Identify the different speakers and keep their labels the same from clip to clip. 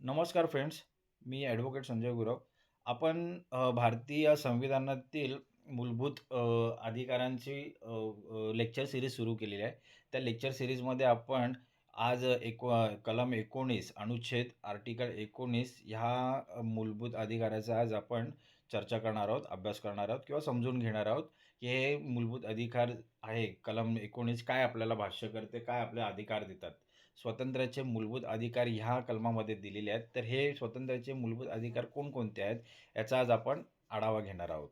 Speaker 1: नमस्कार फ्रेंड्स मी ॲडव्होकेट संजय गुरव. आपण भारतीय संविधानातील मूलभूत अधिकारांची लेक्चर सिरीज सुरू केलेली आहे. त्या लेक्चर सिरीजमध्ये आपण आज एको कलम एकोणीस अनुच्छेद आर्टिकल एकोणीस ह्या मूलभूत अधिकाराचा आज आपण चर्चा करणार आहोत अभ्यास करणार आहोत किंवा समजून घेणार आहोत की हे मूलभूत अधिकार आहे. कलम एकोणीस काय आपल्याला भाष्य करते काय आपले अधिकार देतात. स्वातंत्र्याचे मूलभूत अधिकार ह्या कलमामध्ये दिलेले आहेत. तर हे स्वातंत्र्याचे मूलभूत अधिकार कोणकोणते आहेत याचा आज आपण आढावा घेणार आहोत.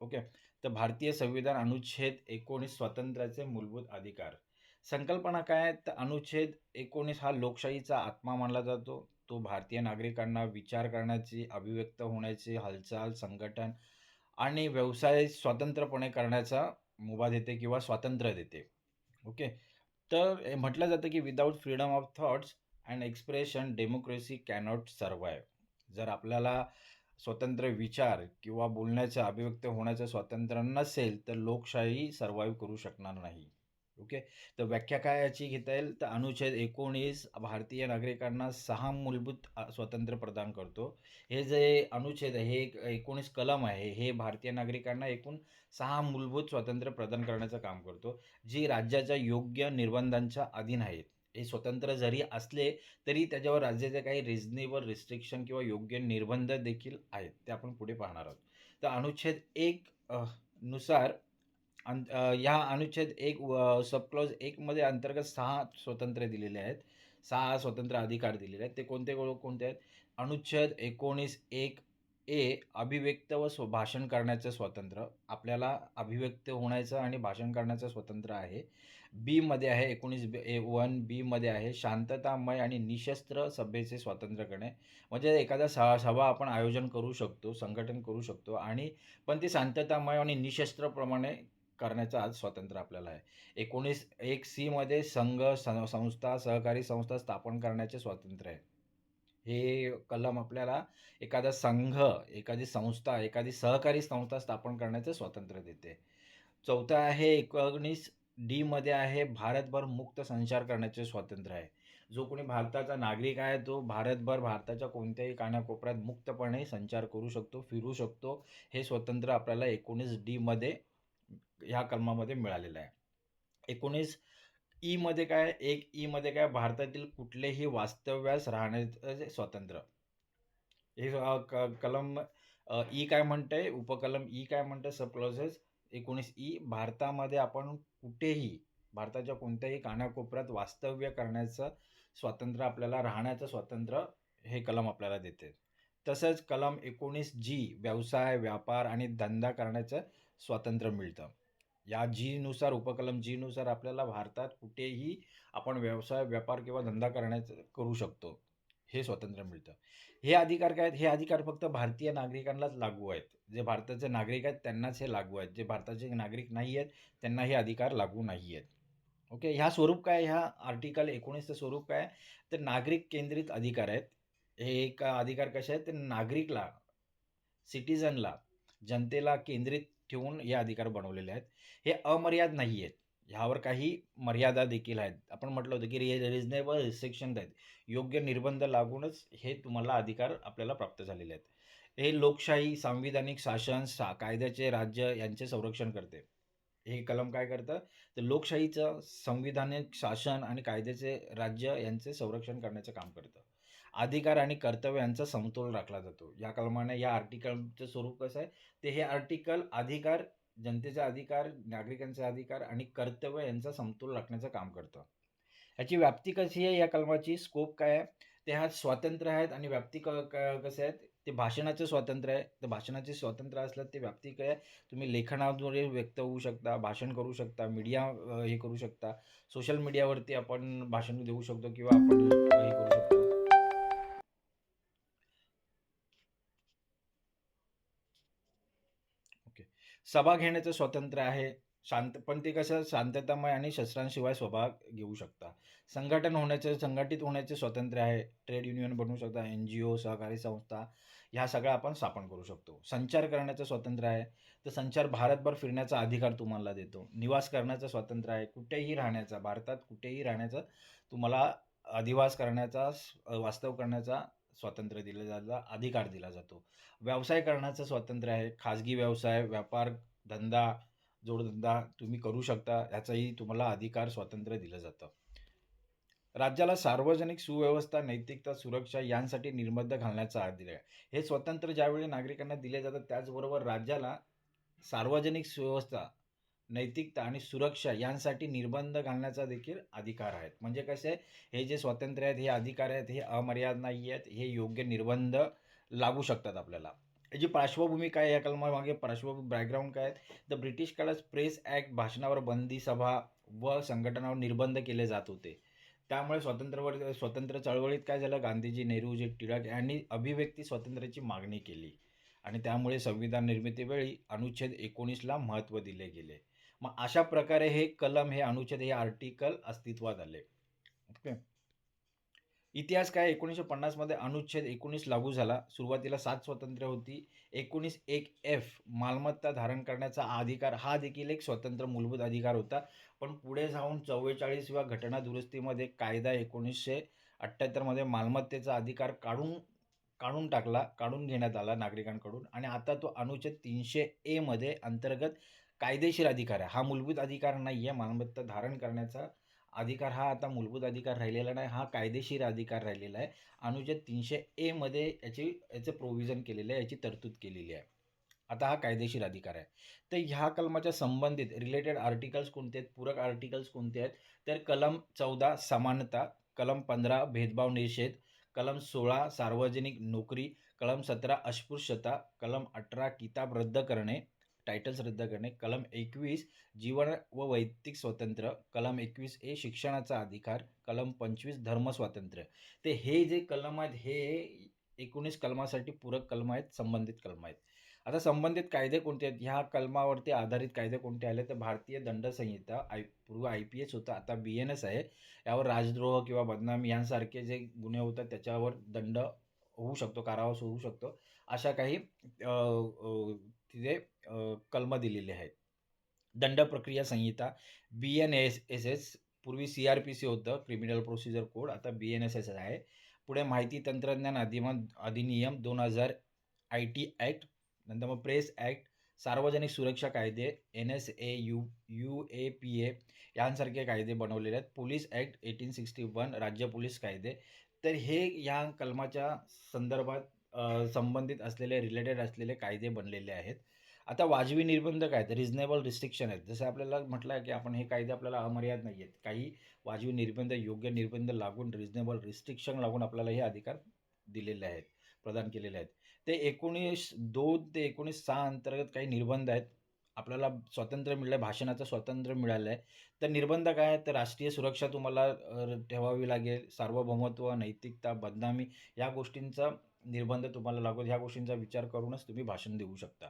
Speaker 1: ओके? तर भारतीय संविधान अनुच्छेद एकोणीस स्वातंत्र्याचे मूलभूत अधिकार. संकल्पना काय तर अनुच्छेद एकोणीस हा लोकशाहीचा आत्मा मानला जातो. तो भारतीय नागरिकांना विचार करण्याची अभिव्यक्त होण्याची हालचाल संघटन आणि व्यवसाय स्वतंत्रपणे करण्याचा मुभा देते किंवा स्वातंत्र्य देते. ओके? तर हे म्हटलं जातं की without freedom of thoughts and expression democracy cannot survive जर आपल्याला स्वतंत्र विचार किंवा बोलण्याचं अभिव्यक्त होण्याचं स्वातंत्र्य नसेल तर लोकशाही सर्वाईव्ह करू शकणार नाही. ओके? तर व्याख्या काय याची घेता येईल? तर अनुच्छेद एकोणीस भारतीय नागरिकांना सहा मूलभूत स्वातंत्र्य प्रदान करतो. हे जे अनुच्छेद आहे हे एक एकोणीस कलम आहे. हे भारतीय नागरिकांना एकूण सहा मूलभूत स्वातंत्र्य प्रदान करण्याचं काम करतो जी राज्याच्या योग्य निर्बंधांच्या अधीन आहेत. हे स्वतंत्र जरी असले तरी त्याच्यावर राज्याचे काही रिजनेबल रिस्ट्रिक्शन किंवा योग्य निर्बंध देखील आहेत ते आपण पुढे पाहणार आहोत. तर अनुच्छेद एक नुसार अ, ह्या अनुच्छेद एक व सबक्लॉज एकमध्ये अंतर्गत सहा स्वातंत्र्य दिलेले आहेत. सहा स्वतंत्र अधिकार दिलेले आहेत. ते कोणते कोणते आहेत? अनुच्छेद एकोणीस एक ए अभिव्यक्त व स्व भाषण करण्याचं स्वातंत्र्य आपल्याला अभिव्यक्त होण्याचं आणि भाषण करण्याचं स्वातंत्र्य आहे. बीमध्ये आहे एकोणीस बी ए वन. बीमध्ये आहे शांततामय आणि निशस्त्र सभेचे स्वातंत्र्य करणे. म्हणजे एखादा स सभा आपण आयोजन करू शकतो संघटन करू शकतो आणि पण ते शांततामय आणि निशस्त्रप्रमाणे करण्याचं आज स्वातंत्र्य आपल्याला आहे. एकोणीस एक सीमध्ये संघ सं संस्था सहकारी संस्था स्थापन करण्याचे स्वातंत्र्य आहे. हे कलम आपल्याला एखादा संघ एखादी संस्था एखादी सहकारी संस्था स्थापन करण्याचे स्वातंत्र्य देते. चौथा आहे एकोणीस डीमध्ये आहे भारतभर मुक्त संचार करण्याचे स्वातंत्र्य आहे. जो कोणी भारताचा नागरिक आहे तो भारतभर भारताच्या कोणत्याही कानाकोपऱ्यात मुक्तपणे संचार करू शकतो फिरू शकतो. हे स्वातंत्र्य आपल्याला एकोणीस डीमध्ये ह्या कलमामध्ये मिळालेलं आहे. एकोणीस ईमध्ये काय एक ईमध्ये काय भारतातील कुठलेही वास्तव्यास राहण्याचे म्हणजे स्वातंत्र्य. हे क कलम ई काय म्हणतंय उपकलम ई काय म्हणतंय सब क्लॉजेस एकोणीस ई भारतामध्ये आपण कुठेही भारताच्या कोणत्याही कानाकोपऱ्यात वास्तव्य करण्याचं स्वातंत्र्य आपल्याला राहण्याचं स्वातंत्र्य हे कलम आपल्याला देते. तसंच कलम एकोणीस जी व्यवसाय व्यापार आणि धंदा करण्याचं स्वातंत्र्य मिळतं. या जीनुसार उपकलम जीनुसार आपल्याला भारतात कुठेही आपण व्यवसाय व्यापार किंवा धंदा करण्याचं करू शकतो. हे स्वातंत्र्य मिळतं. हे अधिकार काय आहेत? हे अधिकार फक्त भारतीय नागरिकांनाच लागू आहेत. जे भारताचे नागरिक आहेत त्यांनाच हे लागू आहेत. जे भारताचे नागरिक नाही आहेत त्यांना हे अधिकार लागू नाही आहेत. ओके? ह्या स्वरूप काय? ह्या आर्टिकल एकोणीसचं स्वरूप काय? तर नागरिक केंद्रित अधिकार आहेत. हे एक अधिकार कसे आहेत? तर नागरिकला सिटिझनला जनतेला केंद्रित ठेवून हे अधिकार बनवलेले आहेत. हे अमर्याद नाही आहेत. ह्यावर काही मर्यादा देखील आहेत. आपण म्हटलं होतं की रि रिजनेबल रिस्ट्रिक्शन आहेत. योग्य निर्बंध लागूनच हे तुम्हाला अधिकार आपल्याला प्राप्त झालेले आहेत. हे लोकशाही सांविधानिक शासन सा कायद्याचे राज्य यांचे संरक्षण करते. हे कलम काय करतं? तर लोकशाहीचं संविधानिक शासन आणि कायद्याचे राज्य यांचे संरक्षण करण्याचं काम करतं. अधिकार आणि कर्तव्य यांचा समतोल राखला जातो. या कलमाने या आर्टिकलचं स्वरूप कसं आहे? ते हे आर्टिकल अधिकार जनतेचे अधिकार नागरिकांचे अधिकार आणि कर्तव्य यांचा समतोल राखण्याचं काम करतं. ह्याची व्याप्ती कशी आहे? या कलमाची स्कोप काय आहे? ते हा स्वातंत्र्य आहेत आणि व्याप्ती क कसं कसे आहेत ते भाषणाचं स्वातंत्र्य आहे. तर भाषणाचे स्वातंत्र्य असलं ते व्याप्ती काय आहे? तुम्ही लेखनाद्वारे व्यक्त होऊ शकता भाषण करू शकता मीडिया हे करू शकता. सोशल मीडियावरती आपण भाषण देऊ शकतो किंवा आपण हे करू शकतो. सभा घेण्याचं स्वातंत्र्य आहे. शांत पण ते कसं शांततामय आणि शस्त्रांशिवाय सभा घेऊ शकता. संघटन होण्याचं संघटित होण्याचे स्वातंत्र्य आहे. ट्रेड युनियन बनवू शकता एन जी ओ सहकारी संस्था ह्या सगळ्या आपण स्थापन करू शकतो. संचार करण्याचं स्वातंत्र्य आहे. तर संचार भारतभर फिरण्याचा अधिकार तुम्हाला देतो. निवास करण्याचं स्वातंत्र्य आहे. कुठेही राहण्याचा भारतात कुठेही राहण्याचं तुम्हाला अधिवास करण्याचा वास्तव करण्याचा स्वातंत्र्य दिलं जातं, अधिकार दिला जातो. व्यवसाय करण्याचं स्वातंत्र्य आहे. खाजगी व्यवसाय, व्यापार, धंदा, जोडधंदा तुम्ही करू शकता. ह्याचाही तुम्हाला अधिकार, स्वातंत्र्य दिलं जातं. राज्याला सार्वजनिक सुव्यवस्था, नैतिकता, सुरक्षा यांसाठी निर्बंध घालण्याचा अधिकार आहे. हे स्वातंत्र्य ज्यावेळी नागरिकांना दिले जातात, त्याचबरोबर राज्याला सार्वजनिक सुव्यवस्था, नैतिकता आणि सुरक्षा यांसाठी निर्बंध घालण्याचा देखील अधिकार आहेत म्हणजे कसे हे जे स्वातंत्र्य आहेत, हे अधिकार आहेत, हे अमर्याद नाही आहेत. हे योग्य निर्बंध लागू शकतात आपल्याला. याची पार्श्वभूमी काय या कलमामागे पार्श्वभूमी बॅकग्राऊंड काय आहेत तर ब्रिटिश काळात प्रेस ॲक्ट, भाषणावर बंदी, सभा व संघटनावर निर्बंध केले जात होते. त्यामुळे स्वातंत्र्यवर स्वातंत्र्य चळवळीत काय झालं, गांधीजी, नेहरूजी, टिळक यांनी अभिव्यक्ती स्वातंत्र्याची मागणी केली आणि त्यामुळे संविधान निर्मितीवेळी अनुच्छेद एकोणीसला महत्त्व दिले गेले. मग अशा प्रकारे हे कलम, हे अनुच्छेद, हे आर्टिकल अस्तित्वात आले. ओके. इतिहास काय 1950 मध्ये अनुच्छेद 19 लागू झाला. सुरुवातीला सात स्वातंत्र्य होती. 19 एक एफ मालमत्ता धारण करण्याचा अधिकार हा देखील एक स्वतंत्र मूलभूत अधिकार होता. पण पुढे जाऊन चव्वेचाळीस किंवा घटना दुरुस्तीमध्ये कायदा 1978 मध्ये मालमत्तेचा अधिकार काढून काढून टाकला, काढून घेण्यात आला नागरिकांकडून आणि आता तो अनुच्छेद तीनशे ए मध्ये अंतर्गत कायदेशीर अधिकार आहे. हा मूलभूत अधिकार नाही आहे मालमत्ता धारण करण्याचा अधिकार हा आता मूलभूत अधिकार राहिलेला नाही. हा कायदेशीर अधिकार राहिलेला आहे. अनुच्छेद तीनशे ए मध्ये याची याचं प्रोव्हिजन केलेलं आहे, याची तरतूद केलेली आहे. आता हा कायदेशीर अधिकार आहे. तर ह्या कलमाच्या संबंधित रिलेटेड आर्टिकल्स कोणते आहेत, पूरक आर्टिकल्स कोणते आहेत? तर कलम 14 समानता, कलम 15 भेदभाव निषेध, कलम 16 सार्वजनिक नोकरी, कलम 17 अस्पृश्यता, कलम 18 किताब रद्द करणे, टायटल्स रद्द करणे, कलम 21 जीवन व वैयक्तिक स्वातंत्र्य, कलम 21 ए शिक्षणाचा अधिकार, कलम 25 धर्म स्वातंत्र्य. हे जे कलम आहेत, हे 19 कलमासाठी पूरक कलम आहेत, संबंधित कलम आहेत. आता संबंधित कायदे कोणते आहेत? ह्या कलमावरती आधारित कायदे कोणते आले? तर भारतीय दंड संहिता, आय पूर्व आय-पी-एस होतं, आता बी-एन-एस आहे. यावर राजद्रोह किंवा बदनामी यांसारखे जे गुन्हे होतात, त्याच्यावर दंड होऊ शकतो, कारावास होऊ शकतो. अशा काही तिथे कलमं दिलेली आहेत. दंड प्रक्रिया संहिता, बी-एन-एस-एस-एस पूर्वी सी-आर-पी-सी होतं, क्रिमिनल प्रोसिजर कोड, आता बी-एन-एस-एस आहे. पुढे माहिती तंत्रज्ञान अधिमान अधिनियम दोन हजार आय-टी ॲक्ट, नंतर मग प्रेस ॲक्ट, सार्वजनिक सुरक्षा कायदे, एन-एस-ए, यू यू-ए-पी-ए यांसारखे कायदे बनवलेले आहेत. पोलीस ॲक्ट 1861 राज्य पोलीस कायदे. तर हे या कलमाच्या संदर्भात संबंधित असलेले, रिलेटेड असलेले कायदे बनलेले आहेत. आता वाजवी निर्बंध काय? तर रिझनेबल रिस्ट्रिक्शन आहेत. जसं आपल्याला म्हटलं आहे, की आपण हे कायदे आपल्याला अमर्याद नाही आहेत. काही वाजवी निर्बंध, योग्य निर्बंध लागून, रिझनेबल रिस्ट्रिक्शन लागून आपल्याला हे अधिकार दिलेले आहेत, प्रदान केलेले आहेत. ते 19 2 ते 19 6 अंतर्गत काही निर्बंध आहेत. आपल्याला स्वातंत्र्य मिळालं आहे, भाषणाचं स्वातंत्र्य मिळालं आहे. तर निर्बंध काय आहेत? तर राष्ट्रीय सुरक्षा तुम्हाला ठेवावी लागेल. सार्वभौमत्व, नैतिकता, बदनामी या गोष्टींचा निर्बंध तुम्हाला लागू ह्या गोष्टींचा विचार करूनच तुम्ही भाषण देऊ शकता.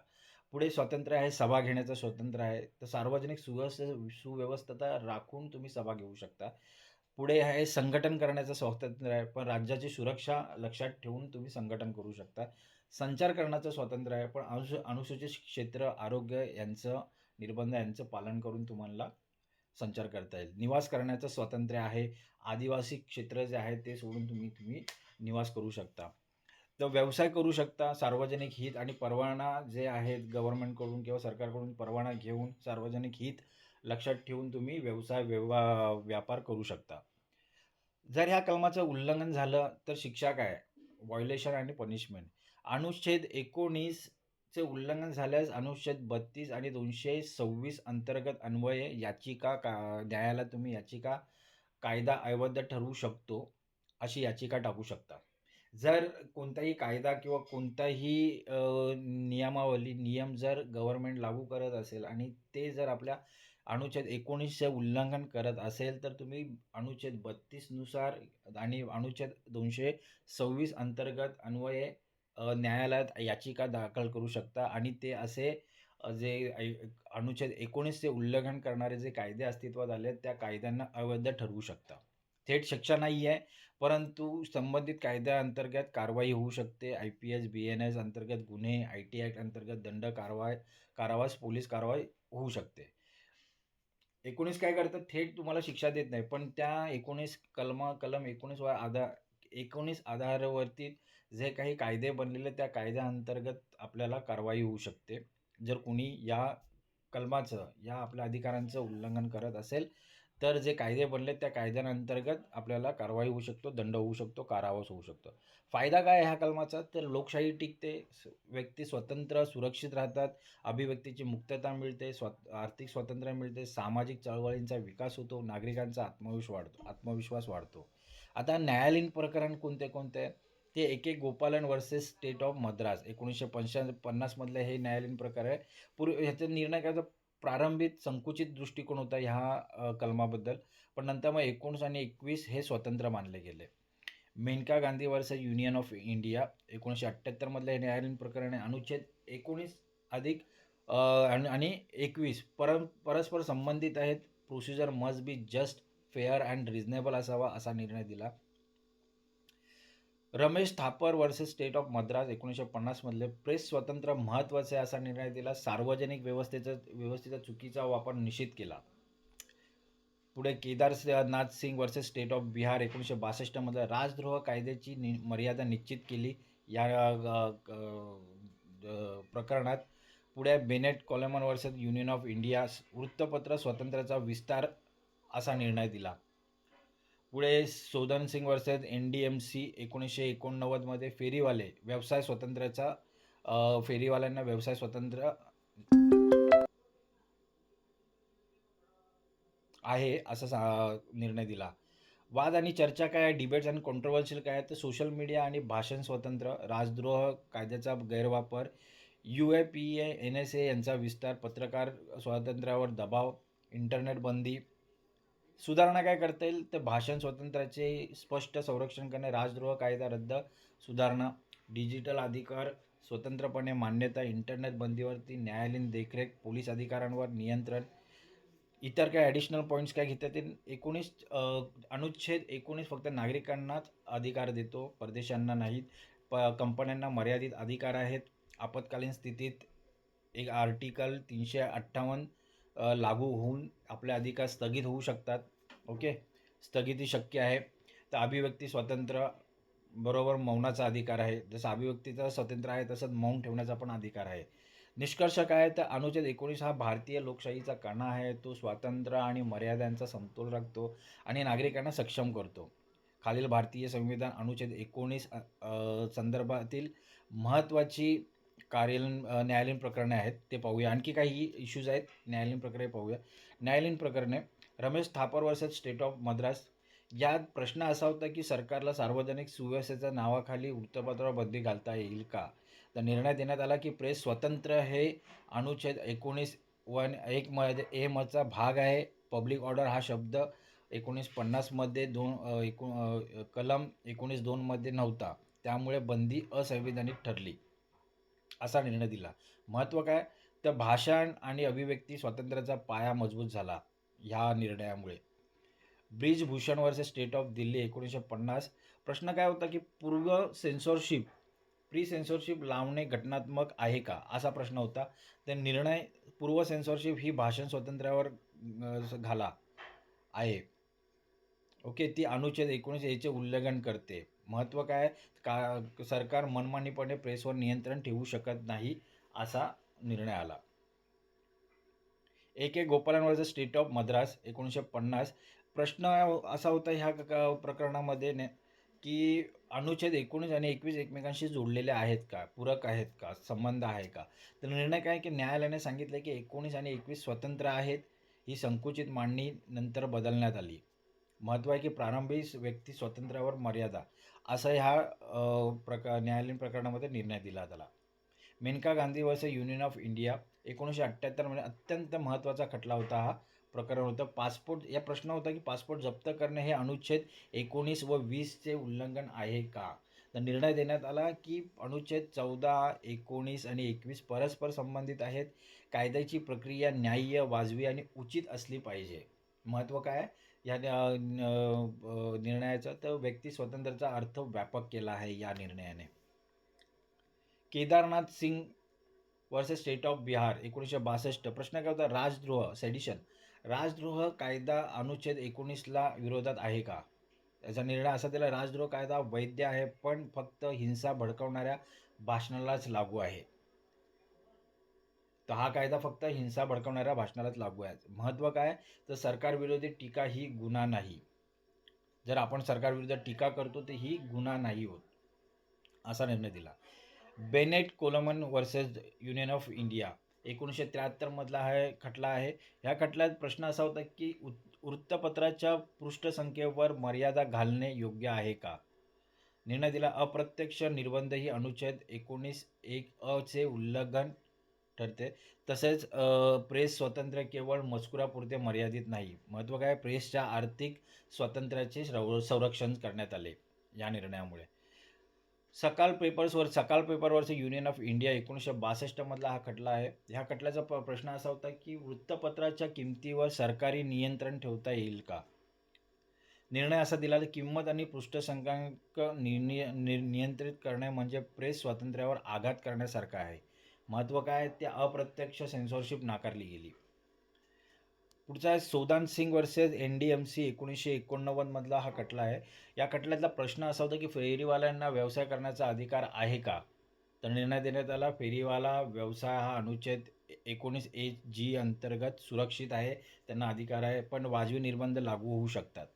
Speaker 1: पुढे स्वातंत्र्य आहे, सभा घेण्याचं स्वातंत्र्य आहे. तर सार्वजनिक सुव्यवस्थ सुव्यवस्थता राखून तुम्ही सभा घेऊ शकता. पुढे आहे संघटन करण्याचं स्वातंत्र्य आहे, पण राज्याची सुरक्षा लक्षात ठेवून तुम्ही संघटन करू शकता. संचार करण्याचं स्वातंत्र्य आहे, पण अनुसू अनुसूचित क्षेत्र, आरोग्य यांचं निर्बंध यांचं पालन करून तुम्हाला संचार करता येईल. निवास करण्याचं स्वातंत्र्य आहे. आदिवासी क्षेत्र जे आहे, ते सोडून तुम्ही तुम्ही निवास करू शकता. तर व्यवसाय करू शकता. सार्वजनिक हित आणि परवाना जे आहेत गव्हर्नमेंटकडून किंवा सरकारकडून परवाना घेऊन सार्वजनिक हित लक्षात ठेवून तुम्ही व्यवसाय, व्यवा व्यापार करू शकता. जर ह्या कलमाचं उल्लंघन झालं, तर शिक्षा काय? व्हायलेशन आणि पनिशमेंट. अनुच्छेद एकोणीसचे उल्लंघन झाल्यास अनुच्छेद 32 आणि 226 अंतर्गत अन्वये याचिका का न्यायालयात तुम्ही याचिका कायदा अवैध ठरवू शकतो, अशी याचिका टाकू शकता. जर कोणताही कायदा किंवा कोणताही अ, नियमावली, नियम जर गव्हर्नमेंट लागू करत असेल आणि ते जर आपल्या अनुच्छेद एकोणीसचे उल्लंघन करत असेल, तर तुम्ही अनुच्छेद 32 नुसार आणि अनुच्छेद 226 अंतर्गत अन्वये अ, न्यायालयात याचिका दाखल करू शकता आणि ते असे अ, जे ऐ अनुच्छेद एकोणीसचे उल्लंघन करणारे जे कायदे अस्तित्वात आले आहेत, त्या कायद्यांना अवैध ठरवू शकता. थेट शिक्षा नाही आहे, परंतु संबंधित कायद्याअंतर्गत कारवाई होऊ शकते. आय-पी-एस, बी-एन-एस अंतर्गत गुन्हे, आय-टी ॲक्ट अंतर्गत दंड, कारवाई कारावास, पोलीस कारवाई होऊ शकते. 19 काय करतात थेट तुम्हाला शिक्षा देत नाही. पण त्या 19 कलमा कलम एकोणीस व आधार एकोणीस आधारावरती जे काही कायदे बनलेले त्या कायद्याअंतर्गत आपल्याला कारवाई होऊ शकते. जर कुणी या कलमाचं, या आपल्या अधिकारांचं उल्लंघन करत असेल, तर जे कायदे बनले त्या कायद्यांअंतर्गत आपल्याला कारवाई होऊ शकतो, दंड होऊ शकतो, कारावास होऊ शकतो. फायदा काय ह्या कलमाचा? तर लोकशाही टिकते, व्यक्ती स्वतंत्र, सुरक्षित राहतात, अभिव्यक्तीची मुक्तता मिळते, स्व आर्थिक स्वातंत्र्य मिळते, सामाजिक चळवळींचा विकास होतो, नागरिकांचा आत्मविश्वास वाढतो आत्मविश्वास वाढतो. आता न्यायालयीन प्रकरण कोणते-कोणते? ते A. K. Gopalan versus state of Madras एकोणीसशे पंच्या पन्नासमधले हे न्यायालयीन प्रकार आहे. पूर्वी ह्याचा निर्णय काय प्रारंभित संकुचित दृष्टिकोन होता ह्या कलमाबद्दल. पण नंतर मग 19 आणि 21 हे स्वतंत्र मानले गेले. Menaka Gandhi versus Union of India 1978 मधलं हे न्यायालयीन प्रकरणे अनुच्छेद 19 अधिक आणि आणि 21 पर परस्पर संबंधित आहेत. Procedure must be just, fair and reasonable असावा, असा निर्णय दिला. Ramesh Thapar versus State of Madras एकोणीसशे पन्नासमधले प्रेस स्वतंत्र महत्त्वाचे असा निर्णय दिला. सार्वजनिक व्यवस्थेचा व्यवस्थेचा चुकीचा वापर निषिद्ध केला. पुढे Kedarnath Singh versus State of Bihar 1962 मधलं राजद्रोह कायद्याची नि मर्यादा निश्चित केली या प्रकरणात. पुढे Bennett Coleman versus Union of India वृत्तपत्र स्वातंत्र्याचा विस्तार असा निर्णय दिला. पुढे सोदन सिंग व्हर्सेस एनडीएमसी 1989 मध्ये फेरीवाले व्यवसाय स्वातंत्र्याचा फेरीवाल्यांना व्यवसाय स्वातंत्र्य आहे असा सा निर्णय दिला. वाद आणि चर्चा काय आहे? डिबेट्स आणि कॉन्ट्रोवर्शियल काय आहे? तर सोशल मीडिया आणि भाषण स्वातंत्र्य, राजद्रोह कायद्याचा गैरवापर, U A P A N S A यांचा विस्तार, पत्रकार स्वातंत्र्यावर दबाव, इंटरनेट बंदी. सुधारणा काय करता येईल? तर भाषण स्वातंत्र्याचे स्पष्ट संरक्षण करणे, राजद्रोह कायदा रद्द, सुधारणा, डिजिटल अधिकार स्वतंत्रपणे मान्यता, इंटरनेट बंदीवरती न्यायालयीन देखरेख, पोलीस अधिकारांवर नियंत्रण. इतर काही ॲडिशनल पॉईंट्स काय घेता येतील? एकोणीस अनुच्छेद 19 फक्त नागरिकांनाच अधिकार देतो, परदेशांना नाहीत. प कंपन्यांना मर्यादित अधिकार आहेत. आपत्कालीन स्थितीत एक आर्टिकल तीनशे अठ्ठावन्न लागू होऊन आपले अधिकार स्थगित होऊ शकतात. ओके. स्थगिती शक्य आहे. तर अभिव्यक्ती स्वातंत्र्य बरोबर मौनाचा अधिकार आहे. जसं अभिव्यक्तीचं स्वातंत्र्य आहे, तसंच मौन ठेवण्याचा पण अधिकार आहे. निष्कर्ष काय आहे? तर अनुच्छेद 19 हा भारतीय लोकशाहीचा कणा आहे. तो स्वातंत्र्य आणि मर्यादांचा समतोल राखतो आणि नागरिकांना सक्षम करतो. खालील भारतीय संविधान अनुच्छेद एकोणीस संदर्भातील महत्त्वाची कार्यालयीन न्यायालयीन प्रकरणे आहेत, ते पाहूया. आणखी काही इश्यूज आहेत, न्यायालयीन प्रकरणे पाहूया. न्यायालयीन प्रकरणे Ramesh Thapar versus State of Madras. यात प्रश्न असा होता, की सरकारला सार्वजनिक सुव्यवस्थेच्या नावाखाली वृत्तपत्रावर बंदी घालता येईल का? तर निर्णय देण्यात आला, की प्रेस स्वतंत्र हे अनुच्छेद 19 वन एक म ए भाग आहे. पब्लिक ऑर्डर हा शब्द एकोणीस पन्नासमध्ये दोन अ, एकूण कलम एकोणीस दोनमध्ये नव्हता. त्यामुळे बंदी असंवैधानिक ठरली. असा निर्णय दिला. महत्त्व काय? तर भाषण आणि अभिव्यक्ती स्वातंत्र्याचा पाया मजबूत झाला ह्या निर्णयामुळे. Brijbhushan versus State of Delhi 1950 प्रश्न काय होता, की पूर्व सेन्सॉरशिप, प्री सेन्सॉरशिप लावणे घटनात्मक आहे का? असा प्रश्न होता. तर निर्णय पूर्व सेन्सॉरशिप ही भाषण स्वातंत्र्यावर घाला आहे. ओके. ती अनुच्छेद एकोणीसशे याचे उल्लंघन करते. महत्त्व काय? का सरकार मनमानीपणे प्रेसवर नियंत्रण ठेवू शकत नाही, असा निर्णय आला. ए. के. गोपालांवरचं स्टेट ऑफ मद्रास 1950 प्रश्न असा होता ह्या क प्रकरणामध्ये ने की अनुच्छेद 19 आणि 21 एकमेकांशी जोडलेले आहेत का? पूरक आहेत का? संबंध आहे का? तर निर्णय काय, की न्यायालयाने सांगितलं की 19 आणि 21 स्वतंत्र आहेत. ही संकुचित मांडणी नंतर बदलण्यात आली. महत्त्व आहे, की प्रारंभी व्यक्ती स्वातंत्र्यावर मर्यादा असा ह्या प्रकार न्यायालयीन प्रकरणामध्ये निर्णय दिला झाला मेनका गांधी वर्ष युनियन ऑफ इंडिया एकोणीसशे अठ्ठ्याहत्तरमध्ये अत्यंत महत्त्वाचा खटला होता हा. प्रकरण होतं पासपोर्ट या प्रश्न होता, की पासपोर्ट जप्त करणे हे अनुच्छेद 19 व वीसचे उल्लंघन आहे का? तर निर्णय देण्यात आला, की अनुच्छेद 14, 19 आणि 21 परस्पर संबंधित आहेत. कायद्याची प्रक्रिया न्याय्य, वाजवी आणि उचित असली पाहिजे. महत्त्व काय? या निर्णयाचा तर व्यक्ती स्वातंत्र्याचा अर्थ व्यापक केला आहे या निर्णयाने. Kedarnath Singh versus State of Bihar 1962 प्रश्न काय होता? राजद्रोह सेडिशन राजद्रोह कायदा अनुच्छेद एकोणीसला विरोधात आहे का त्याचा निर्णय असा दिला राजद्रोह कायदा वैध आहे पण फक्त हिंसा भडकवणाऱ्या भाषणालाच लागू आहे तर हा कायदा फक्त हिंसा भडकवणाऱ्या भाषणालाच लागू आहे. महत्त्व काय? तर सरकारविरोधी टीका ही गुन्हा नाही. जर आपण सरकारविरुद्ध टीका करतो तर ही गुन्हा नाही होत असा निर्णय दिला. Bennett Coleman versus Union of India एकोणीसशे त्र्याहत्तरमधला हा खटला आहे. ह्या खटल्यात प्रश्न असा होता की उत- वृत्तपत्राच्या पृष्ठसंख्येवर मर्यादा घालणे योग्य आहे का? निर्णय दिला अप्रत्यक्ष निर्बंध ही अनुच्छेद एकोणीस एक अ चे उल्लंघन ठरते. तसेच प्रेस स्वातंत्र्य केवळ मजकुरापुरते मर्यादित नाही महत्त्व काय? प्रेसच्या आर्थिक स्वातंत्र्याचे संर- संरक्षण करण्यात आले या निर्णयामुळे. सकाळ पेपर्सवर सकाळ पेपरवरचं युनियन ऑफ इंडिया एकोणीसशे बासष्टमधला हा खटला आहे. ह्या खटल्याचा प प्रश्न असा होता की वृत्तपत्राच्या किमतीवर सरकारी नियंत्रण ठेवता येईल का? निर्णय असा दिला की किंमत आणि पृष्ठसंख्यांक नि नियंत्रित करणे म्हणजे प्रेस स्वातंत्र्यावर आघात करण्यासारखं आहे. महत्त्व काय ते अप्रत्यक्ष सेन्सॉरशिप नाकारली गेली. पुढचा आहे Sodan Singh versus N D M C एकोणीसशे एकोणनव्वदमधला हा खटला आहे. या खटल्यातला प्रश्न असा होता की फेरीवाल्यांना व्यवसाय करण्याचा अधिकार आहे का? तर निर्णय देण्यात आला फेरीवाला व्यवसाय हा अनुच्छेद एकोणीस ए जी अंतर्गत सुरक्षित आहे त्यांना अधिकार आहे पण वाजवी निर्बंध लागू होऊ शकतात.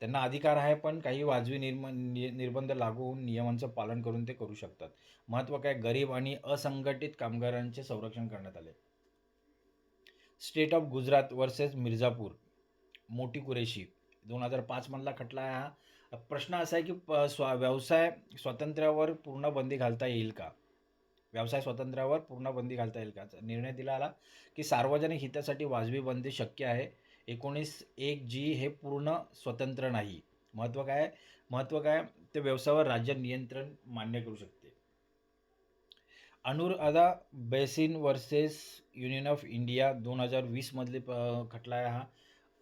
Speaker 1: त्यांना अधिकार आहे पण काही वाजवी निर्म नि- निर्बंध लागू होऊन नियमांचं पालन करून ते करू शकतात. महत्त्व काय? गरीब आणि असंघटित कामगारांचे संरक्षण करण्यात आले. State of Gujarat versus Mirzapur Moti Kureshi. दोन हजार पाचमधला खटला हा. प्रश्न असा आहे की प स्वा व्यवसाय स्वातंत्र्यावर पूर्ण बंदी घालता येईल का? व्यवसाय स्वातंत्र्यावर पूर्ण बंदी घालता येईल का? निर्णय दिला आला की सार्वजनिक हितासाठी वाजवी बंदी शक्य आहे. एकोणीस एक जी हे पूर्ण स्वतंत्र नाही. महत्त्व काय? महत्त्व काय? ते व्यवसायावर राज्य नियंत्रण मान्य करू शकते. Anuradha Bhasin versus Union of India दोन हजार वीसमधले प खटला आहे हा.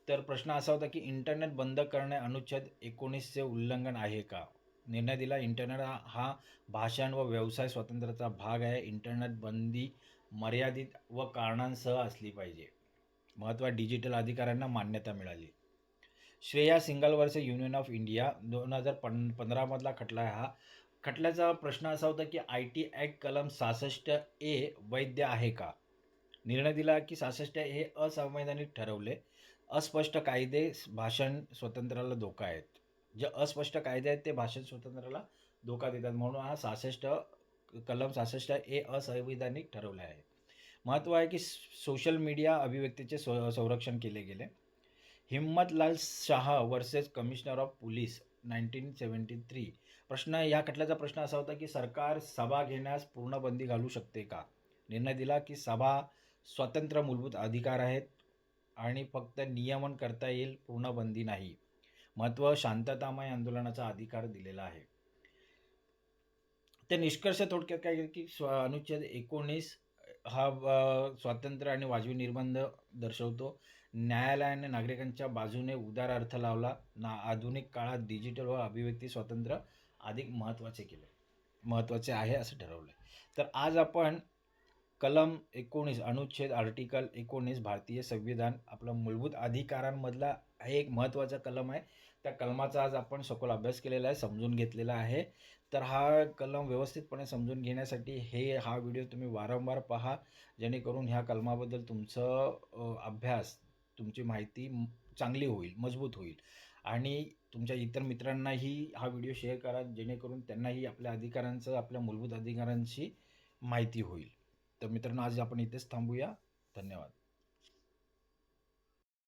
Speaker 1: तर प्रश्न असा होता की इंटरनेट बंद करणे अनुच्छेद एकोणीसचे उल्लंघन आहे का? निर्णय दिला इंटरनेट हा हा भाषण व व्यवसाय स्वातंत्र्याचा भाग आहे. इंटरनेट बंदी मर्यादित व कारणांसह असली पाहिजे. महत्त्वा डिजिटल अधिकाऱ्यांना मान्यता मिळाली. Shreya Singhal versus Union of India दोन हजार पं पंधरामधला खटला आहे. हा खटल्याचा प्रश्न असा होता की आय टी ॲक्ट कलम सहासष्ट ए वैध आहे का? निर्णय दिला की सहासष्ट हे असंवैधानिक ठरवले. अस्पष्ट कायदे भाषण स्वातंत्र्याला धोका आहेत. जे अस्पष्ट कायदे आहेत ते भाषण स्वातंत्र्याला धोका देतात. म्हणून हा सहासष्ट कलम सहासष्ट ए असंवैधानिक ठरवले आहे. महत्त्व आहे की सोशल मीडिया अभिव्यक्तीचे स्व संरक्षण केले गेले. Himmatlal Shah versus Commissioner of Police nineteen seventy three. प्रश्न या खटल्याचा प्रश्न असा होता की सरकार सभा घेण्यास पूर्ण बंदी घालू शकते का? निर्णय दिला की सभा स्वतंत्र मूलभूत अधिकार आहेत आणि फक्त नियमन करता येईल पूर्ण बंदी नाही. महत्त्व शांततामय आंदोलनाचा अधिकार दिलेला आहे. ते निष्कर्ष थोडक्यात काय की स्व अनुच्छेद एकोणीस हा स्वातंत्र्य आणि वाजवी निर्बंध दर्शवतो. न्यायालयाने नागरिकांच्या बाजूने उदार अर्थ लावला. ना आधुनिक काळात डिजिटल व अभिव्यक्ती स्वातंत्र्य अधिक महत्त्वाचे केले. महत्त्वाचे आहे असं ठरवलं तर आज आपण कलम एकोणीस अनुच्छेद आर्टिकल एकोणीस भारतीय संविधान आपलं मूलभूत अधिकारांमधला हे एक महत्त्वाचा कलम आहे. त्या कलमाचा आज आपण सखोल अभ्यास केलेला आहे समजून घेतलेला आहे. तर हा कलम व्यवस्थितपणे समजून घेण्यासाठी हे हा व्हिडिओ तुम्ही वारंवार पहा जेणेकरून ह्या कलमाबद्दल तुमचं अभ्यास तुमची माहिती चांगली होईल मजबूत होईल. आणि तुमच्या इतर मित्रांनाही हा व्हिडिओ शेअर करा जेणेकरून त्यांनाही आपल्या अधिकारांचं आपल्या मूलभूत अधिकारांची माहिती होईल. तर मित्रांनो आज आपण इथेच थांबूया. धन्यवाद.